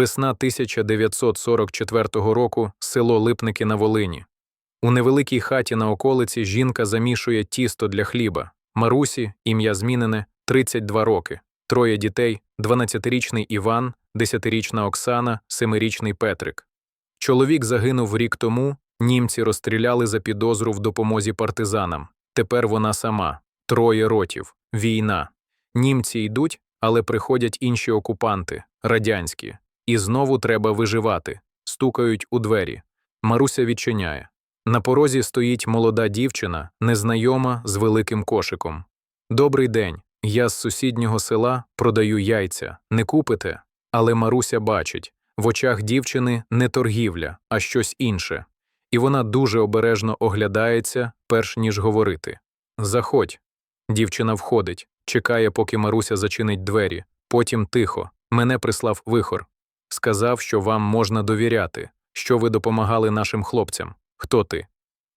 Весна 1944 року, село Липники на Волині. У невеликій хаті на околиці жінка замішує тісто для хліба. Марусі, ім'я змінене, 32 роки. Троє дітей: 12-річний Іван, 10-річна Оксана, 7-річний Петрик. Чоловік загинув рік тому, німці розстріляли за підозру в допомозі партизанам. Тепер вона сама. Троє ротів. Війна. Німці йдуть, але приходять інші окупанти, радянські. І знову треба виживати. Стукають у двері. Маруся відчиняє. На порозі стоїть молода дівчина, незнайома з великим кошиком. Добрий день. Я з сусіднього села продаю яйця. Не купите? Але Маруся бачить в очах дівчини не торгівля, а щось інше. І вона дуже обережно оглядається, перш ніж говорити. Заходь. Дівчина входить, чекає, поки Маруся зачинить двері. Потім тихо. Мене прислав вихор. Сказав, що вам можна довіряти, що ви допомагали нашим хлопцям. Хто ти?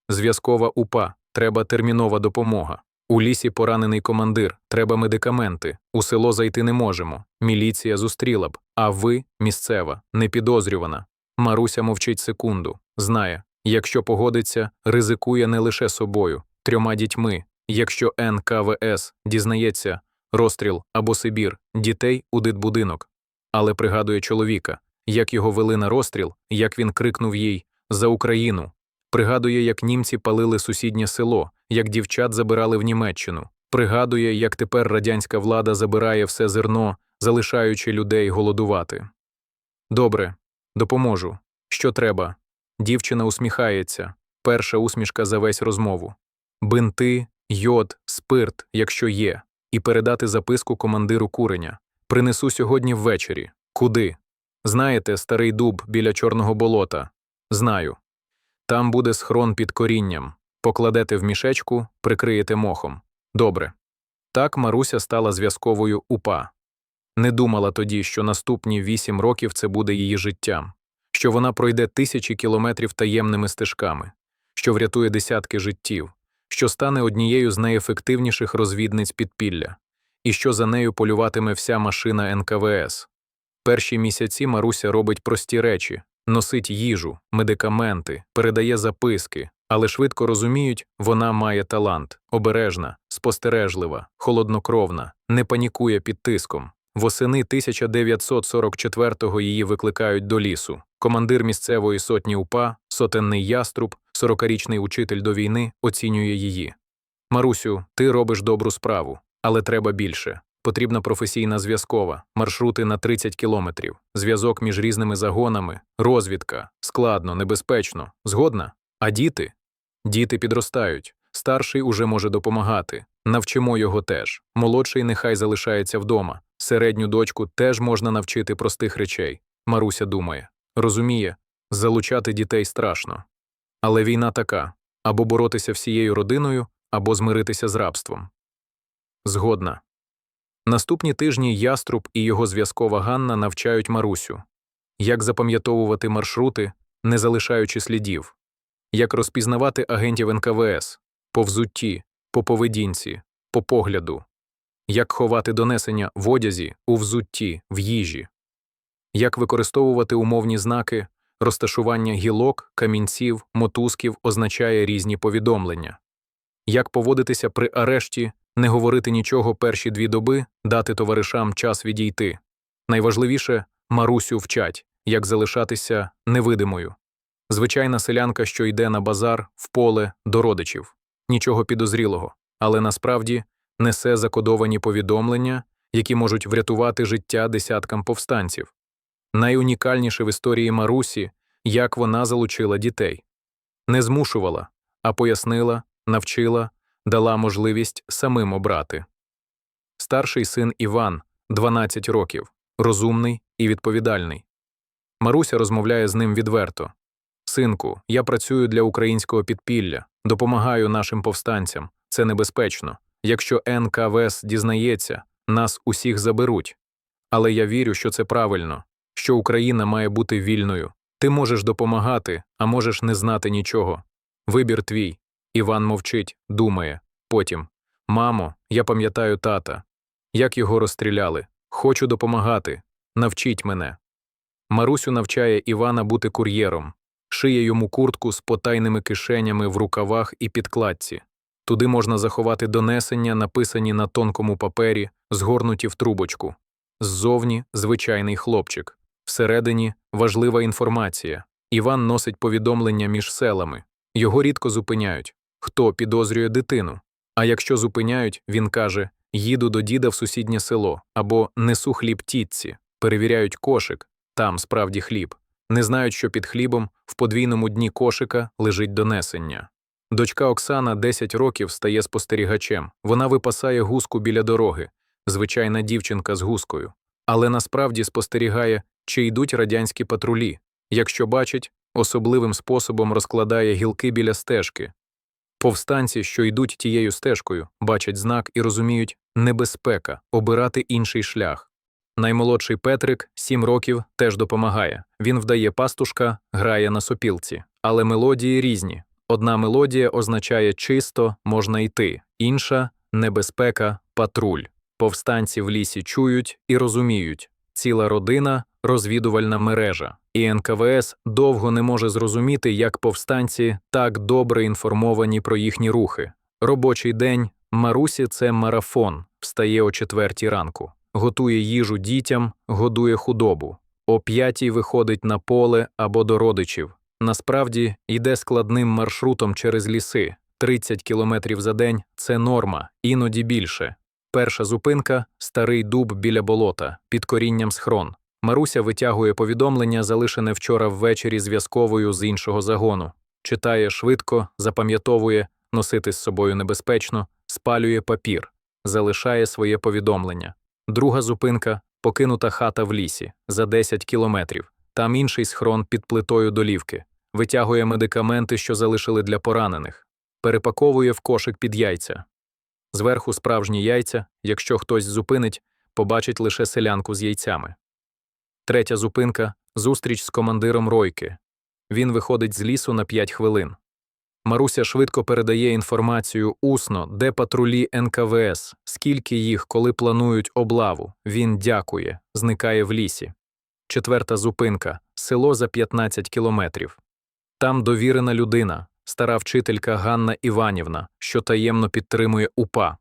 Зв'язкова упа, треба термінова допомога. У лісі поранений командир, треба медикаменти. У село зайти не можемо. Міліція зустріла б. А ви, місцева, непідозрювана. Маруся мовчить секунду. Знає, якщо погодиться, ризикує не лише собою, трьома дітьми. Якщо НКВС дізнається розстріл або Сибір, дітей у дитбудинок. Але пригадує чоловіка, як його вели на розстріл, як він крикнув їй за Україну. Пригадує, як німці палили сусіднє село, як дівчат забирали в Німеччину. Пригадує, як тепер радянська влада забирає все зерно, залишаючи людей голодувати. Добре, допоможу. Що треба? Дівчина усміхається. Перша усмішка за весь розмову. Бинти, йод, спирт, якщо є, і передати записку командиру куреня. Принесу сьогодні ввечері. Куди? Знаєте, старий дуб біля чорного болота. Знаю. Там буде схрон під корінням. Покладете в мішечку, прикриєте мохом. Добре. Так Маруся стала зв'язковою упа. Не думала тоді, що наступні вісім років це буде її життям, що вона пройде тисячі кілометрів таємними стежками, що врятує десятки життів, що стане однією з найефективніших розвідниць підпілля, і що за нею полюватиме вся машина НКВС. Перші місяці Маруся робить прості речі носить їжу, медикаменти, передає записки, але швидко розуміють, вона має талант, обережна, спостережлива, холоднокровна, не панікує під тиском. Восени 1944-го її викликають до лісу. Командир місцевої сотні УПА, сотенний яструб, 40-річний учитель до війни, оцінює її. Марусю, ти робиш добру справу, але треба більше. Потрібна професійна зв'язкова, маршрути на 30 кілометрів, зв'язок між різними загонами, розвідка, складно, небезпечно, згодна? А діти? Діти підростають. Старший уже може допомагати. Навчимо його теж. Молодший нехай залишається вдома. Середню дочку теж можна навчити простих речей. Маруся думає. Розуміє, залучати дітей страшно. Але війна така або боротися всією родиною, або змиритися з рабством. Згодна. Наступні тижні яструб і його зв'язкова Ганна навчають Марусю, як запам'ятовувати маршрути, не залишаючи слідів, як розпізнавати агентів НКВС по взутті, по поведінці, по погляду, як ховати донесення в одязі, у взутті, в їжі, як використовувати умовні знаки, розташування гілок, камінців, мотузків означає різні повідомлення, як поводитися при арешті не говорити нічого перші дві доби, дати товаришам час відійти. Найважливіше Марусю вчать, як залишатися невидимою. Звичайна селянка, що йде на базар, в поле, до родичів, нічого підозрілого, але насправді несе закодовані повідомлення, які можуть врятувати життя десяткам повстанців. Найунікальніше в історії Марусі, як вона залучила дітей, не змушувала, а пояснила, навчила, дала можливість самим обрати. Старший син Іван, 12 років, розумний і відповідальний. Маруся розмовляє з ним відверто Синку, я працюю для українського підпілля, допомагаю нашим повстанцям. Це небезпечно. Якщо НКВС дізнається, нас усіх заберуть. Але я вірю, що це правильно, що Україна має бути вільною. Ти можеш допомагати, а можеш не знати нічого. Вибір твій. Іван мовчить, думає. Потім Мамо, я пам'ятаю тата. Як його розстріляли. Хочу допомагати. Навчіть мене. Марусю навчає Івана бути кур'єром, шиє йому куртку з потайними кишенями в рукавах і підкладці. Туди можна заховати донесення, написані на тонкому папері, згорнуті в трубочку. Ззовні звичайний хлопчик. Всередині важлива інформація. Іван носить повідомлення між селами. Його рідко зупиняють. Хто підозрює дитину? А якщо зупиняють, він каже: їду до діда в сусіднє село або несу хліб тітці, перевіряють кошик, там справді хліб. Не знають, що під хлібом в подвійному дні кошика лежить донесення. Дочка Оксана 10 років стає спостерігачем. Вона випасає гуску біля дороги, звичайна дівчинка з гускою. Але насправді спостерігає, чи йдуть радянські патрулі. Якщо бачить, особливим способом розкладає гілки біля стежки. Повстанці, що йдуть тією стежкою, бачать знак і розуміють небезпека обирати інший шлях. Наймолодший Петрик, 7 років, теж допомагає. Він вдає пастушка, грає на сопілці. Але мелодії різні. Одна мелодія означає чисто, можна йти, інша небезпека, патруль. Повстанці в лісі чують і розуміють ціла родина, розвідувальна мережа. І НКВС довго не може зрозуміти, як повстанці так добре інформовані про їхні рухи. Робочий день Марусі це марафон, встає о четвертій ранку, готує їжу дітям, годує худобу. О п'ятій виходить на поле або до родичів. Насправді йде складним маршрутом через ліси. 30 кілометрів за день це норма, іноді більше. Перша зупинка старий дуб біля болота, під корінням схрон. Маруся витягує повідомлення, залишене вчора ввечері зв'язковою з іншого загону, читає швидко, запам'ятовує, носити з собою небезпечно, спалює папір, залишає своє повідомлення. Друга зупинка покинута хата в лісі за 10 кілометрів. Там інший схрон під плитою долівки, витягує медикаменти, що залишили для поранених, перепаковує в кошик під яйця. Зверху справжні яйця, якщо хтось зупинить, побачить лише селянку з яйцями. Третя зупинка зустріч з командиром Ройки. Він виходить з лісу на 5 хвилин. Маруся швидко передає інформацію усно, де патрулі НКВС, скільки їх, коли планують облаву. Він дякує, зникає в лісі. Четверта зупинка село за 15 кілометрів. Там довірена людина, стара вчителька Ганна Іванівна, що таємно підтримує УПА.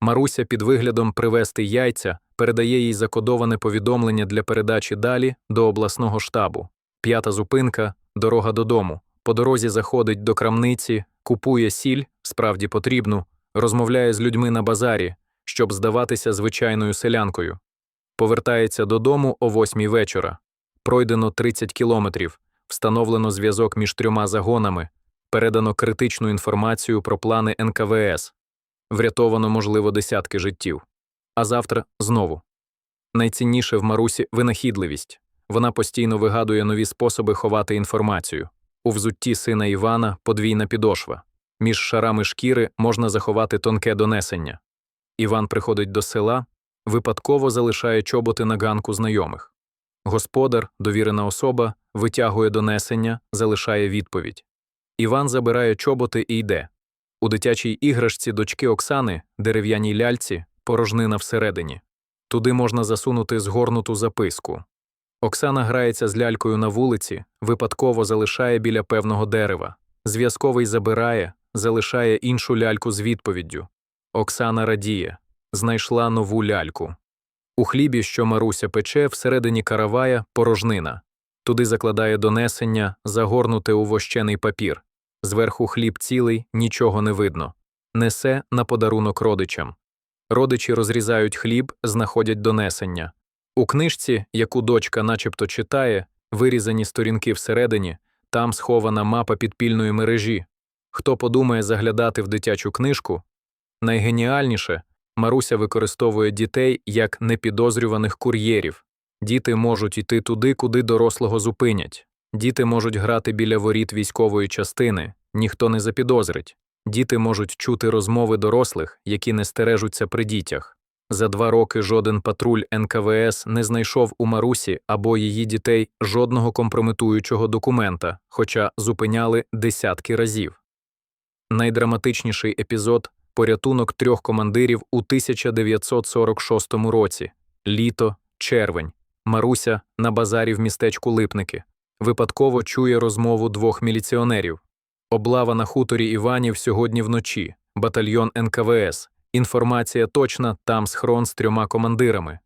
Маруся під виглядом привезти яйця передає їй закодоване повідомлення для передачі далі до обласного штабу. П'ята зупинка дорога додому. По дорозі заходить до крамниці, купує сіль, справді потрібну, розмовляє з людьми на базарі, щоб здаватися звичайною селянкою. Повертається додому о восьмій вечора. Пройдено 30 кілометрів, встановлено зв'язок між трьома загонами, передано критичну інформацію про плани НКВС, врятовано, можливо, десятки життів. А завтра знову. Найцінніше в Марусі винахідливість. Вона постійно вигадує нові способи ховати інформацію. У взутті сина Івана подвійна підошва. Між шарами шкіри можна заховати тонке донесення. Іван приходить до села, випадково залишає чоботи на ганку знайомих. Господар, довірена особа, витягує донесення, залишає відповідь. Іван забирає чоботи і йде. У дитячій іграшці дочки Оксани, дерев'яній ляльці, порожнина всередині. Туди можна засунути згорнуту записку. Оксана грається з лялькою на вулиці, випадково залишає біля певного дерева. Зв'язковий забирає, залишає іншу ляльку з відповіддю. Оксана радіє, знайшла нову ляльку. У хлібі, що Маруся пече, всередині каравая порожнина. Туди закладає донесення, загорнуте у вощений папір. Зверху хліб цілий, нічого не видно. Несе на подарунок родичам. Родичі розрізають хліб, знаходять донесення. У книжці, яку дочка начебто читає, вирізані сторінки всередині, там схована мапа підпільної мережі. Хто подумає заглядати в дитячу книжку? Найгеніальніше Маруся використовує дітей як непідозрюваних кур'єрів. Діти можуть йти туди, куди дорослого зупинять. Діти можуть грати біля воріт військової частини, ніхто не запідозрить. Діти можуть чути розмови дорослих, які не стережуться при дітях. За два роки жоден патруль НКВС не знайшов у Марусі або її дітей жодного компрометуючого документа, хоча зупиняли десятки разів. Найдраматичніший епізод порятунок трьох командирів у 1946 році літо, червень. Маруся на базарі в містечку Липники. Випадково чує розмову двох міліціонерів. Облава на хуторі Іванів сьогодні вночі. Батальйон НКВС. Інформація точна, там схрон з трьома командирами.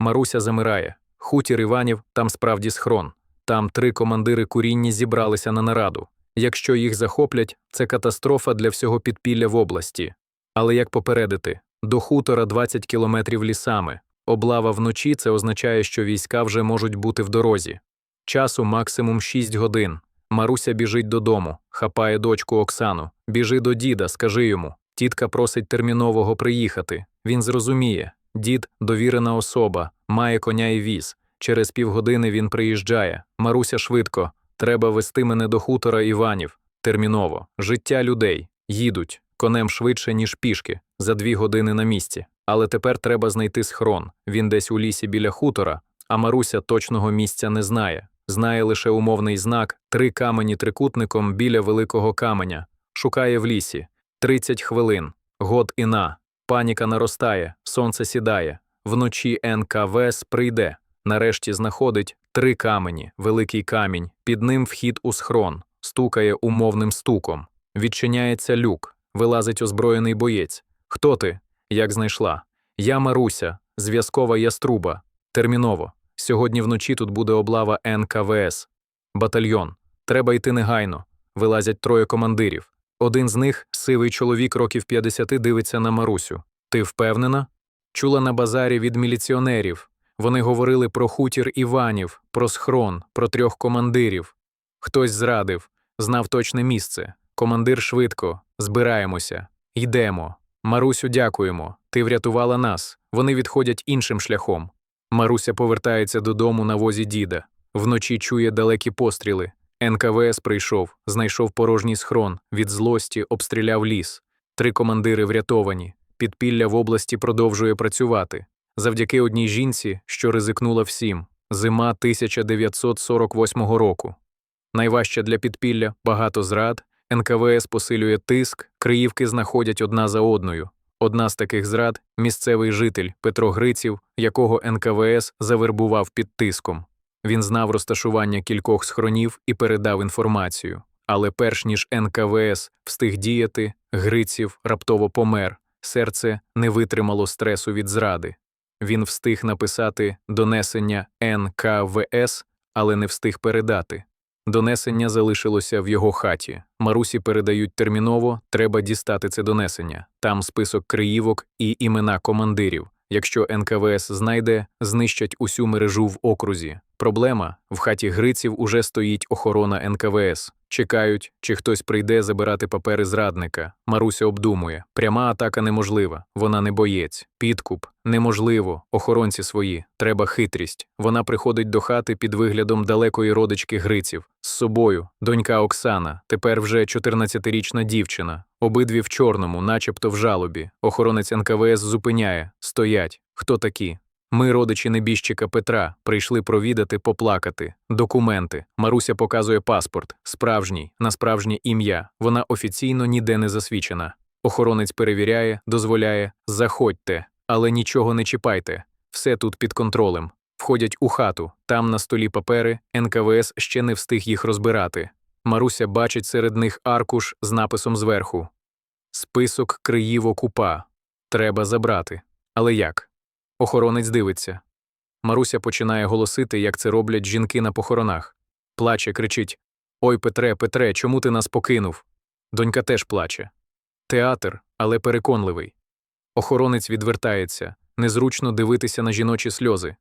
Маруся замирає. Хутір Іванів, там справді схрон. Там три командири курінні зібралися на нараду. Якщо їх захоплять, це катастрофа для всього підпілля в області. Але як попередити? До хутора 20 кілометрів лісами. Облава вночі це означає, що війська вже можуть бути в дорозі. Часу максимум 6 годин. Маруся біжить додому, хапає дочку Оксану. Біжи до діда, скажи йому. Тітка просить термінового приїхати. Він зрозуміє. Дід довірена особа, має коня і віз. Через півгодини він приїжджає. Маруся швидко. Треба вести мене до хутора Іванів. Терміново. Життя людей. Їдуть. Конем швидше, ніж пішки. За дві години на місці. Але тепер треба знайти схрон. Він десь у лісі біля хутора, а Маруся точного місця не знає. Знає лише умовний знак три камені трикутником біля великого каменя. Шукає в лісі. 30 хвилин. Год і на. Паніка наростає, сонце сідає. Вночі НКВС прийде. Нарешті знаходить три камені, великий камінь, під ним вхід у схрон, стукає умовним стуком. Відчиняється люк, вилазить озброєний боєць. Хто ти? Як знайшла? Я Маруся, зв'язкова яструба. Терміново. Сьогодні вночі тут буде облава НКВС. Батальйон. Треба йти негайно. Вилазять троє командирів. Один з них, сивий чоловік років 50, дивиться на Марусю. Ти впевнена? Чула на базарі від міліціонерів. Вони говорили про хутір Іванів, про схрон, про трьох командирів. Хтось зрадив, знав точне місце. Командир швидко, збираємося, йдемо. Марусю, дякуємо. Ти врятувала нас. Вони відходять іншим шляхом. Маруся повертається додому на возі діда. Вночі чує далекі постріли. НКВС прийшов, знайшов порожній схрон, від злості обстріляв ліс. Три командири врятовані. Підпілля в області продовжує працювати. Завдяки одній жінці, що ризикнула всім. Зима 1948 року. Найважче для підпілля багато зрад. НКВС посилює тиск, Криївки знаходять одна за одною. Одна з таких зрад місцевий житель Петро Гриців, якого НКВС завербував під тиском. Він знав розташування кількох схронів і передав інформацію. Але перш ніж НКВС встиг діяти, Гриців раптово помер, серце не витримало стресу від зради. Він встиг написати донесення НКВС, але не встиг передати. Донесення залишилося в його хаті. Марусі передають терміново, треба дістати це донесення. Там список криївок і імена командирів. Якщо НКВС знайде, знищать усю мережу в окрузі. Проблема в хаті Гриців уже стоїть охорона НКВС. Чекають, чи хтось прийде забирати папери зрадника. Маруся обдумує: пряма атака неможлива, вона не боєць. Підкуп неможливо, охоронці свої, треба хитрість. Вона приходить до хати під виглядом далекої родички Гриців. З собою, донька Оксана, тепер вже 14-річна дівчина. Обидві в чорному, начебто в жалобі. Охоронець НКВС зупиняє, стоять. Хто такі? Ми, родичі небіжчика Петра, прийшли провідати, поплакати. Документи. Маруся показує паспорт, справжній, на справжнє ім'я. Вона офіційно ніде не засвідчена. Охоронець перевіряє, дозволяє заходьте, але нічого не чіпайте. Все тут під контролем. Входять у хату, там на столі папери, НКВС ще не встиг їх розбирати. Маруся бачить серед них аркуш з написом зверху Список криївок УПА. Треба забрати. Але як? Охоронець дивиться. Маруся починає голосити, як це роблять жінки на похоронах. Плаче, кричить Ой, Петре, Петре, чому ти нас покинув? Донька теж плаче. Театр, але переконливий. Охоронець відвертається, незручно дивитися на жіночі сльози.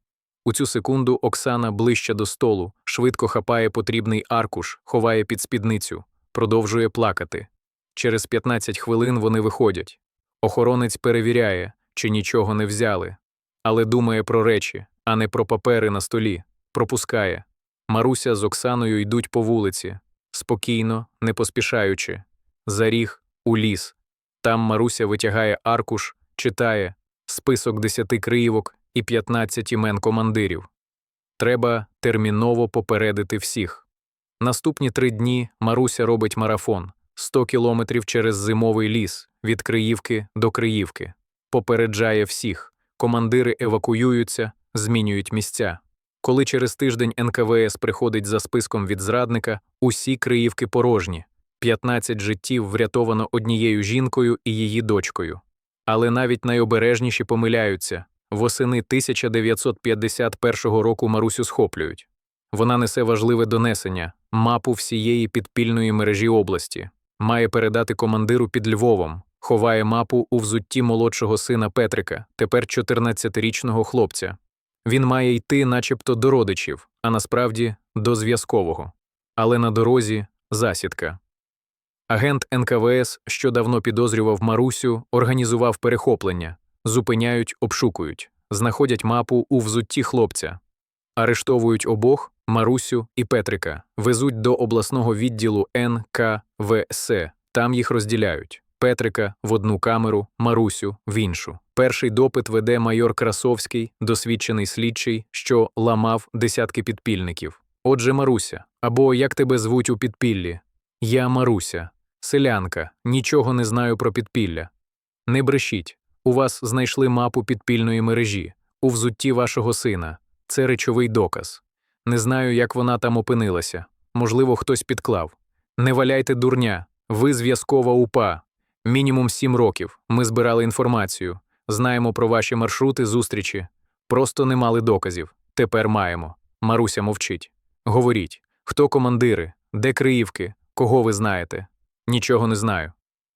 У цю секунду Оксана ближче до столу, швидко хапає потрібний аркуш, ховає під спідницю, продовжує плакати. Через 15 хвилин вони виходять. Охоронець перевіряє, чи нічого не взяли, але думає про речі, а не про папери на столі, пропускає. Маруся з Оксаною йдуть по вулиці, спокійно, не поспішаючи. За ріг у ліс. Там Маруся витягає аркуш, читає список десяти криївок і 15 імен командирів. Треба терміново попередити всіх. Наступні три дні Маруся робить марафон 100 кілометрів через зимовий ліс від Криївки до Криївки. Попереджає всіх. Командири евакуюються, змінюють місця. Коли через тиждень НКВС приходить за списком від зрадника, усі криївки порожні. 15 життів врятовано однією жінкою і її дочкою. Але навіть найобережніші помиляються. Восени 1951 року Марусю схоплюють. Вона несе важливе донесення мапу всієї підпільної мережі області, має передати командиру під Львовом, ховає мапу у взутті молодшого сина Петрика, тепер 14-річного хлопця. Він має йти начебто до родичів, а насправді до зв'язкового. Але на дорозі засідка. Агент НКВС, що давно підозрював Марусю, організував перехоплення, зупиняють, обшукують, знаходять мапу у взутті хлопця, арештовують обох Марусю і Петрика, везуть до обласного відділу НКВС, там їх розділяють. Петрика в одну камеру, Марусю в іншу. Перший допит веде майор Красовський, досвідчений слідчий, що ламав десятки підпільників. Отже, Маруся, або як тебе звуть у підпіллі? Я Маруся, селянка, нічого не знаю про підпілля. Не брешіть, у вас знайшли мапу підпільної мережі, у взутті вашого сина. Це речовий доказ. Не знаю, як вона там опинилася. Можливо, хтось підклав. Не валяйте дурня, ви зв'язкова упа. Мінімум сім років. Ми збирали інформацію, знаємо про ваші маршрути, зустрічі. Просто не мали доказів. Тепер маємо. Маруся мовчить. Говоріть, хто командири, де Криївки, кого ви знаєте? Нічого не знаю.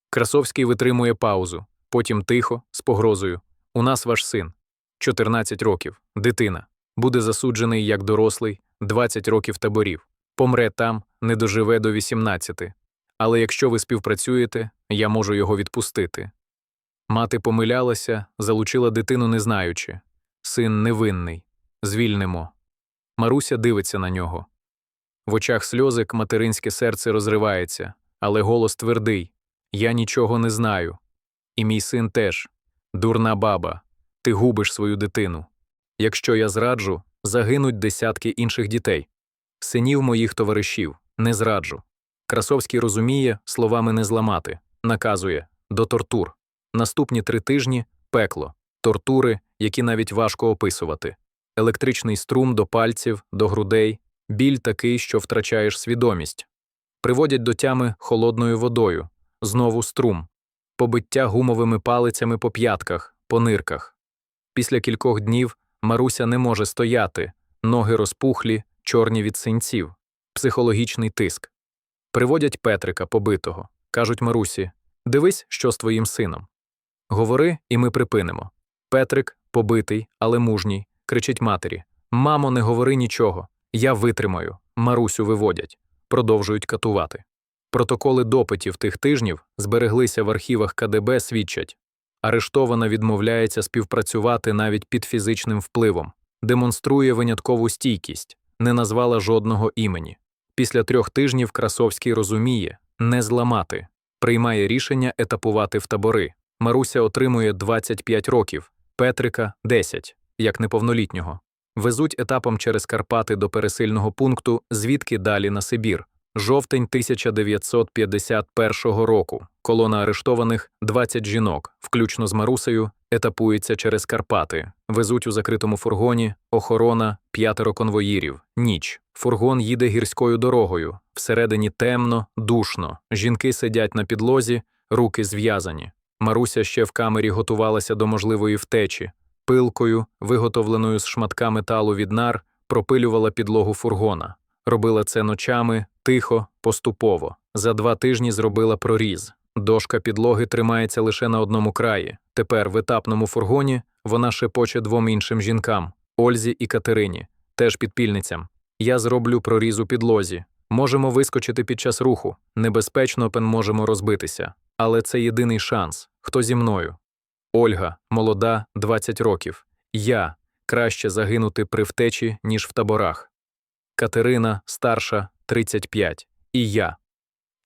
Красовський витримує паузу, потім тихо, з погрозою. У нас ваш син. 14 років, дитина. Буде засуджений як дорослий, 20 років таборів. Помре там, не доживе до 18. Але якщо ви співпрацюєте, я можу його відпустити. Мати помилялася, залучила дитину не знаючи. Син невинний. Звільнимо. Маруся дивиться на нього. В очах сльозик материнське серце розривається, але голос твердий Я нічого не знаю. І мій син теж. Дурна баба, ти губиш свою дитину. Якщо я зраджу, загинуть десятки інших дітей. Синів моїх товаришів не зраджу. Красовський розуміє, словами не зламати, наказує до тортур. Наступні три тижні пекло, тортури, які навіть важко описувати, електричний струм до пальців, до грудей, біль такий, що втрачаєш свідомість, приводять до тями холодною водою, знову струм, побиття гумовими палицями по п'ятках, по нирках. Після кількох днів Маруся не може стояти, ноги розпухлі, чорні від синців, психологічний тиск. Приводять Петрика побитого, кажуть Марусі Дивись, що з твоїм сином. Говори, і ми припинимо. Петрик, побитий, але мужній, кричить матері Мамо, не говори нічого. Я витримаю. Марусю виводять, продовжують катувати. Протоколи допитів тих тижнів збереглися в архівах КДБ свідчать арештована відмовляється співпрацювати навіть під фізичним впливом, демонструє виняткову стійкість, не назвала жодного імені. Після трьох тижнів Красовський розуміє не зламати, приймає рішення етапувати в табори. Маруся отримує 25 років, Петрика 10, як неповнолітнього. Везуть етапом через Карпати до пересильного пункту, звідки далі на Сибір. Жовтень 1951 року. Колона арештованих 20 жінок, включно з Марусею, етапується через Карпати, везуть у закритому фургоні, охорона, п'ятеро конвоїрів. Ніч. Фургон їде гірською дорогою. Всередині темно, душно. Жінки сидять на підлозі, руки зв'язані. Маруся ще в камері готувалася до можливої втечі. Пилкою, виготовленою з шматка металу від нар, пропилювала підлогу фургона. Робила це ночами, тихо, поступово. За два тижні зробила проріз. Дошка підлоги тримається лише на одному краї. Тепер в етапному фургоні вона шепоче двом іншим жінкам Ользі і Катерині, теж підпільницям. Я зроблю проріз у підлозі. Можемо вискочити під час руху. Небезпечно пен можемо розбитися. Але це єдиний шанс. Хто зі мною? Ольга, молода, 20 років. Я краще загинути при втечі, ніж в таборах. Катерина, старша, 35. І я.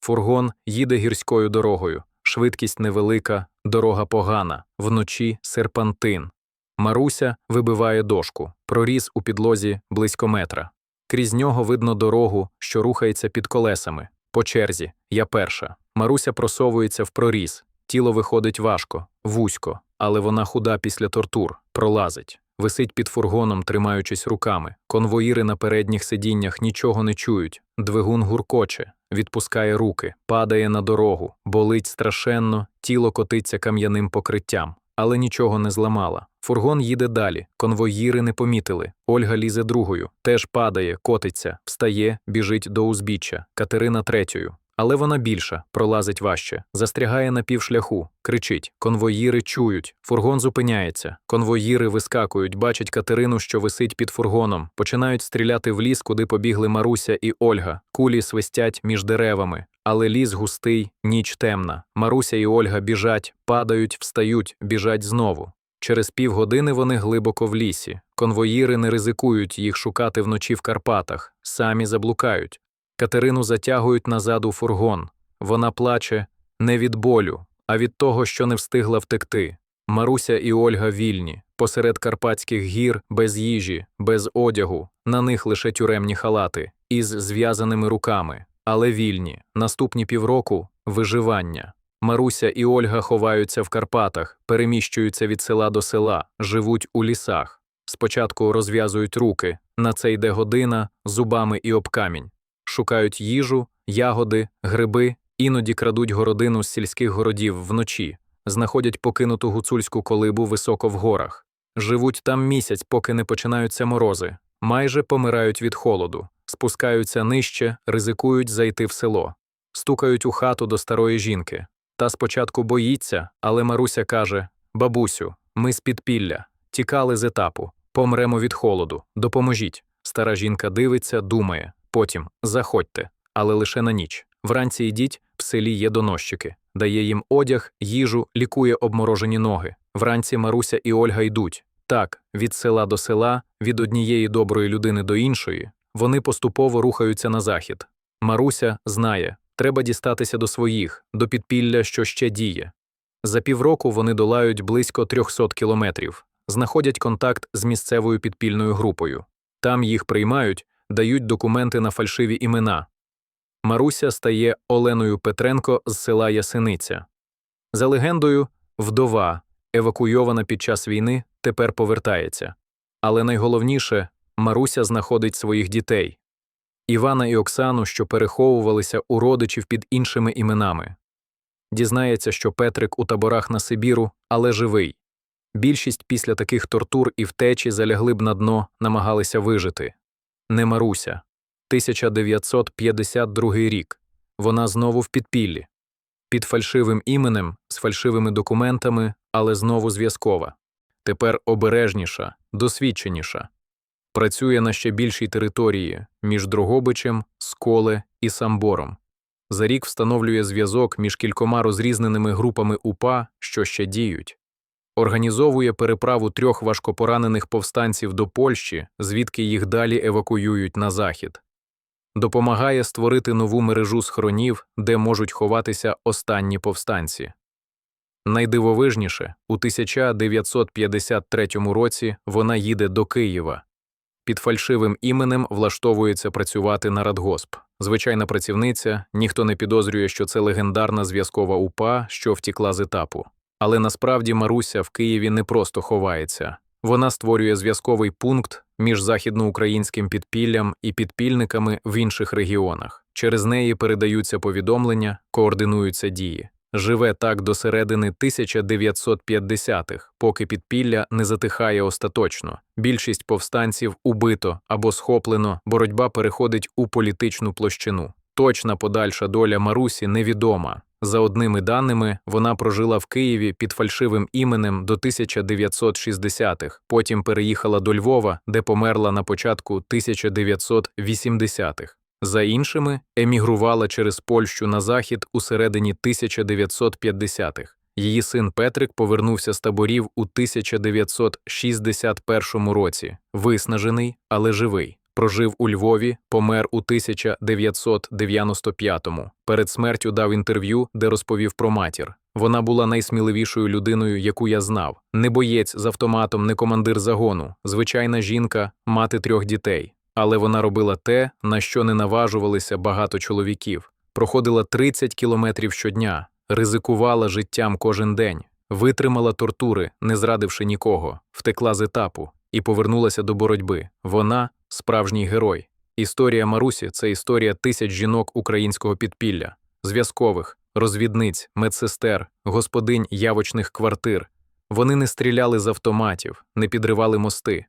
Фургон їде гірською дорогою. Швидкість невелика, дорога погана, вночі серпантин. Маруся вибиває дошку, проріз у підлозі близько метра. Крізь нього видно дорогу, що рухається під колесами. По черзі, я перша. Маруся просовується в проріз. Тіло виходить важко, вузько, але вона худа після тортур, пролазить. Висить під фургоном, тримаючись руками. Конвоїри на передніх сидіннях нічого не чують. Двигун гуркоче, відпускає руки, падає на дорогу, болить страшенно, тіло котиться кам'яним покриттям, але нічого не зламала. Фургон їде далі, конвоїри не помітили. Ольга лізе другою, теж падає, котиться, встає, біжить до узбіччя, Катерина третьою. Але вона більша, пролазить важче, застрягає на півшляху, кричить. Конвоїри чують, фургон зупиняється. Конвоїри вискакують, бачать Катерину, що висить під фургоном, починають стріляти в ліс, куди побігли Маруся і Ольга. Кулі свистять між деревами. Але ліс густий, ніч темна. Маруся і Ольга біжать, падають, встають, біжать знову. Через півгодини вони глибоко в лісі. Конвоїри не ризикують їх шукати вночі в Карпатах, самі заблукають. Катерину затягують назад у фургон. Вона плаче не від болю, а від того, що не встигла втекти. Маруся і Ольга вільні, посеред карпатських гір, без їжі, без одягу, на них лише тюремні халати, із зв'язаними руками, але вільні. Наступні півроку виживання. Маруся і Ольга ховаються в Карпатах, переміщуються від села до села, живуть у лісах. Спочатку розв'язують руки, на це йде година, зубами і об камінь шукають їжу, ягоди, гриби, іноді крадуть городину з сільських городів вночі, знаходять покинуту гуцульську колибу високо в горах, живуть там місяць, поки не починаються морози, майже помирають від холоду, спускаються нижче, ризикують зайти в село, стукають у хату до старої жінки. Та спочатку боїться, але Маруся каже Бабусю, ми з підпілля, тікали з етапу, помремо від холоду, допоможіть. Стара жінка дивиться, думає. Потім заходьте, але лише на ніч. Вранці йдіть, в селі є доносчики, дає їм одяг, їжу, лікує обморожені ноги. Вранці Маруся і Ольга йдуть. Так, від села до села, від однієї доброї людини до іншої, вони поступово рухаються на захід. Маруся знає, треба дістатися до своїх, до підпілля, що ще діє. За півроку вони долають близько 300 кілометрів, знаходять контакт з місцевою підпільною групою. Там їх приймають дають документи на фальшиві імена. Маруся стає Оленою Петренко з села Ясиниця. За легендою, вдова, евакуйована під час війни, тепер повертається. Але найголовніше Маруся знаходить своїх дітей Івана і Оксану, що переховувалися у родичів під іншими іменами. Дізнається, що Петрик у таборах на Сибіру, але живий. Більшість після таких тортур і втечі залягли б на дно, намагалися вижити не Маруся. 1952 рік. Вона знову в підпіллі. Під фальшивим іменем, з фальшивими документами, але знову зв'язкова. Тепер обережніша, досвідченіша. Працює на ще більшій території між Дрогобичем, Сколе і Самбором. За рік встановлює зв'язок між кількома розрізненими групами УПА, що ще діють організовує переправу трьох важкопоранених повстанців до Польщі, звідки їх далі евакуюють на захід, допомагає створити нову мережу схоронів, де можуть ховатися останні повстанці. Найдивовижніше, у 1953 році вона їде до Києва. Під фальшивим іменем влаштовується працювати на радгосп. Звичайна працівниця, ніхто не підозрює, що це легендарна зв'язкова упа, що втікла з етапу. Але насправді Маруся в Києві не просто ховається. Вона створює зв'язковий пункт між західноукраїнським підпіллям і підпільниками в інших регіонах. Через неї передаються повідомлення, координуються дії. Живе так до середини 1950-х, поки підпілля не затихає остаточно. Більшість повстанців убито або схоплено, боротьба переходить у політичну площину. Точна подальша доля Марусі невідома. За одними даними, вона прожила в Києві під фальшивим іменем до 1960-х, потім переїхала до Львова, де померла на початку 1980-х. За іншими, емігрувала через Польщу на захід у середині 1950-х. Її син Петрик повернувся з таборів у 1961 році, виснажений, але живий. Прожив у Львові, помер у 1995-му. Перед смертю дав інтерв'ю, де розповів про матір. Вона була найсміливішою людиною, яку я знав. Не боєць з автоматом, не командир загону, звичайна жінка, мати трьох дітей. Але вона робила те, на що не наважувалися багато чоловіків. Проходила 30 кілометрів щодня, ризикувала життям кожен день, витримала тортури, не зрадивши нікого, втекла з етапу і повернулася до боротьби. Вона справжній герой. Історія Марусі це історія тисяч жінок українського підпілля, зв'язкових, розвідниць, медсестер, господинь явочних квартир. Вони не стріляли з автоматів, не підривали мости,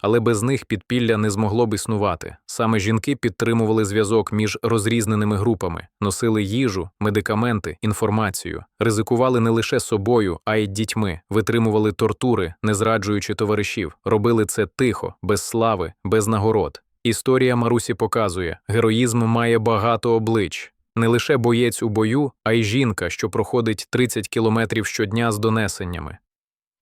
але без них підпілля не змогло б існувати. Саме жінки підтримували зв'язок між розрізненими групами, носили їжу, медикаменти, інформацію, ризикували не лише собою, а й дітьми, витримували тортури, не зраджуючи товаришів, робили це тихо, без слави, без нагород. Історія Марусі показує, героїзм має багато облич. Не лише боєць у бою, а й жінка, що проходить 30 кілометрів щодня з донесеннями.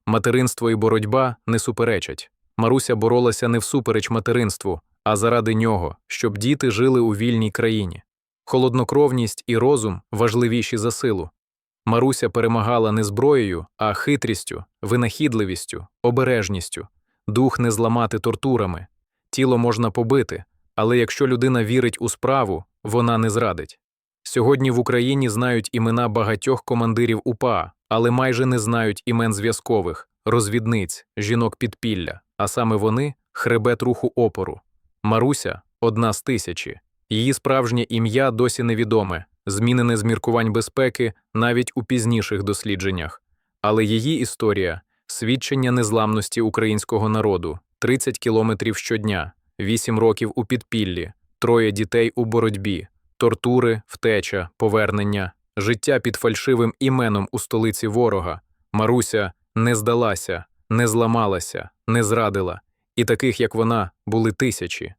Материнство і боротьба не суперечать. Маруся боролася не всупереч материнству, а заради нього, щоб діти жили у вільній країні. Холоднокровність і розум важливіші за силу. Маруся перемагала не зброєю, а хитрістю, винахідливістю, обережністю, дух не зламати тортурами. Тіло можна побити, але якщо людина вірить у справу, вона не зрадить. Сьогодні в Україні знають імена багатьох командирів УПА, але майже не знають імен зв'язкових, розвідниць, жінок підпілля, а саме вони хребет руху опору. Маруся одна з тисячі. Її справжнє ім'я досі невідоме, змінене з міркувань безпеки навіть у пізніших дослідженнях. Але її історія свідчення незламності українського народу 30 кілометрів щодня, 8 років у підпіллі, троє дітей у боротьбі, тортури, втеча, повернення, життя під фальшивим іменом у столиці ворога. Маруся не здалася, не зламалася, не зрадила, і таких, як вона, були тисячі.